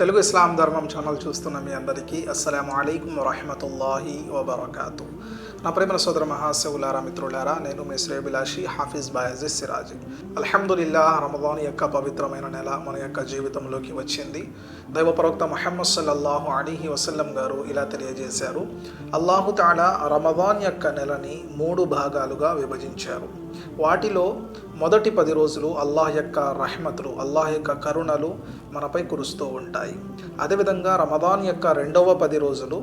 తెలుగు ఇస్లాం ధర్మం ఛానల్ చూస్తున్న మీ అందరికీ అస్సలం అయికం వరహమతుల్లాహి వబర్కాతు. నా ప్రేమల సోదర మహాశివులారా మిత్రులారా నేను మీ శ్రేభిలాషి హాఫీజ్ బాయజీ సిరాజ్. అల్హమ్దుల్లా రమదాన్ యొక్క పవిత్రమైన నెల మన యొక్క జీవితంలోకి వచ్చింది. దైవ ప్రవక్త మహమ్మద్ సల్లల్లాహు అలీహి వసల్లం గారు ఇలా తెలియజేశారు. అల్లాహు తాలా రమదాన్ యొక్క నెలని మూడు భాగాలుగా విభజించారు. వాటిలో మొదటి పది రోజులు అల్లాహ్ యొక్క రహమతులు అల్లాహ్ యొక్క కరుణలు మనపై కురుస్తూ ఉంటాయి. అదేవిధంగా రమదాన్ యొక్క రెండవ పది రోజులు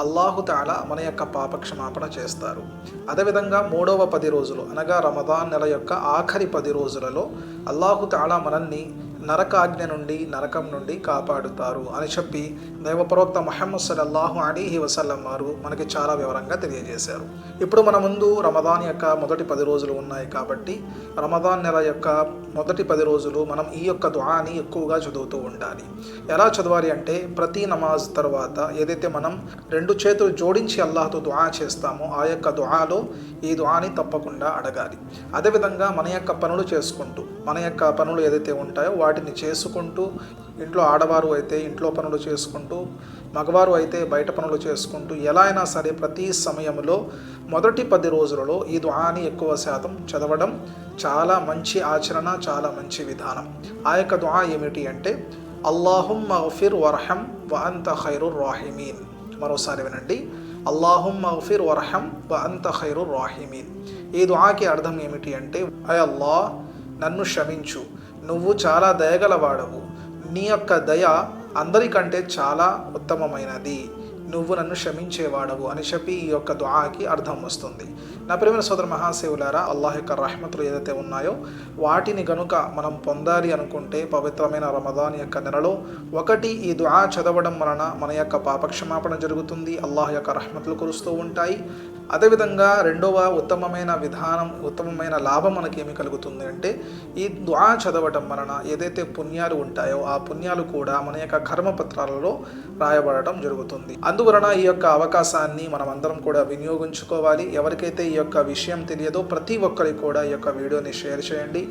అల్లాహు తాలా మన యొక్క పాపక్షమాపణ చేస్తారు. అదేవిధంగా మూడవ పది రోజులు అనగా రమదాన్ నెల యొక్క ఆఖరి పది రోజులలో అల్లాహు తాలా మనల్ని నరకాజ్ఞ నుండి నరకం నుండి కాపాడుతారు అని చెప్పి దైవ ప్రవక్త మహమ్మద్ సల్లల్లాహు అలీహి వసల్లం వారు మనకి చాలా వివరంగా తెలియజేశారు. ఇప్పుడు మన ముందు రమదాన్ యొక్క మొదటి పది రోజులు ఉన్నాయి కాబట్టి రమదాన్ నెల యొక్క మొదటి పది రోజులు మనం ఈ యొక్క దుఆని ఎక్కువగా చదువుతూ ఉండాలి. ఎలా చదవాలి అంటే ప్రతి నమాజ్ తర్వాత ఏదైతే మనం రెండు చేతులు జోడించి అల్లాహతో దుఆ చేస్తామో ఆ యొక్క దుఆలో ఈ దుఆని తప్పకుండా అడగాలి. అదేవిధంగా మన యొక్క పనులు చేసుకుంటూ మన యొక్క పనులు ఏదైతే ఉంటాయో వాటిని చేసుకుంటూ ఇంట్లో ఆడవారు అయితే ఇంట్లో పనులు చేసుకుంటూ మగవారు అయితే బయట పనులు చేసుకుంటూ ఎలా అయినా సరే ప్రతి సమయంలో మొదటి పది రోజులలో ఈ దుఆని ఎక్కువ శాతం చదవడం చాలా మంచి ఆచరణ చాలా మంచి విధానం. ఆ యొక్క దుఆ ఏమిటి అంటే అల్లాహుమ్ మగఫిర్ వర్హం వ అంత ఖైరుర్ రాహిమీన్. మరోసారి వినండి. అల్లాహుమ్ మగఫిర్ వర్హం వ అంత ఖైరుర్ రాహిమీన్. ఈ దుఆకి అర్థం ఏమిటి అంటే అయ్ అల్లాహ్ నన్ను క్షమించు. నువ్వు చాలా దయగలవాడవు. నీ యొక్క దయ అందరికంటే చాలా ఉత్తమమైనది. నువ్వు నన్ను క్షమించేవాడవు అని చెప్పి ఈ యొక్క దుఆకి అర్థం వస్తుంది. నా ప్రేమ సోదర మహాశివులారా అల్లాహ్ యొక్క రహమతులు ఏదైతే ఉన్నాయో వాటిని గనుక మనం పొందాలి అనుకుంటే పవిత్రమైన రమదాన్ యొక్క నెలలో ఒకటి ఈ దుఆ చదవడం వలన మన యొక్క పాపక్షమాపణ జరుగుతుంది. అల్లాహ్ యొక్క రహమతులు కురుస్తూ ఉంటాయి. అదేవిధంగా రెండవ ఉత్తమమైన విధానం ఉత్తమమైన లాభం మనకేమి ఏమి కలుగుతుంది అంటే ఈ ద్వా చదవటం వలన ఏదైతే పుణ్యాలు ఉంటాయో ఆ పుణ్యాలు కూడా మన యొక్క కర్మపత్రాలలో రాయబడటం జరుగుతుంది. అందువలన ఈ యొక్క అవకాశాన్ని మనం అందరం కూడా వినియోగించుకోవాలి. ఎవరికైతే ఈ యొక్క విషయం తెలియదో ప్రతి ఒక్కరికి కూడా ఈ యొక్క వీడియోని షేర్ చేయండి.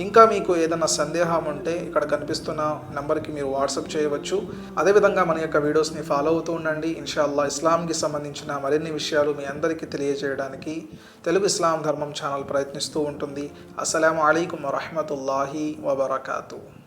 ఇంకా మీకు ఏదైనా సందేహం ఉంటే ఇక్కడ కనిపిస్తున్న నెంబర్కి మీరు వాట్సాప్ చేయవచ్చు. అదేవిధంగా మన యొక్క వీడియోస్ని ఫాలో అవుతూ ఉండండి. ఇన్షాల్లా ఇస్లాంకి సంబంధించిన మరిన్ని విషయాలు మీ అందరికీ తెలియజేయడానికి తెలుగు ఇస్లాం ధర్మం ఛానల్ ప్రయత్నిస్తూ ఉంటుంది. అస్సలం అయికం వరహమతుల్లాహి వబర్కాతూ.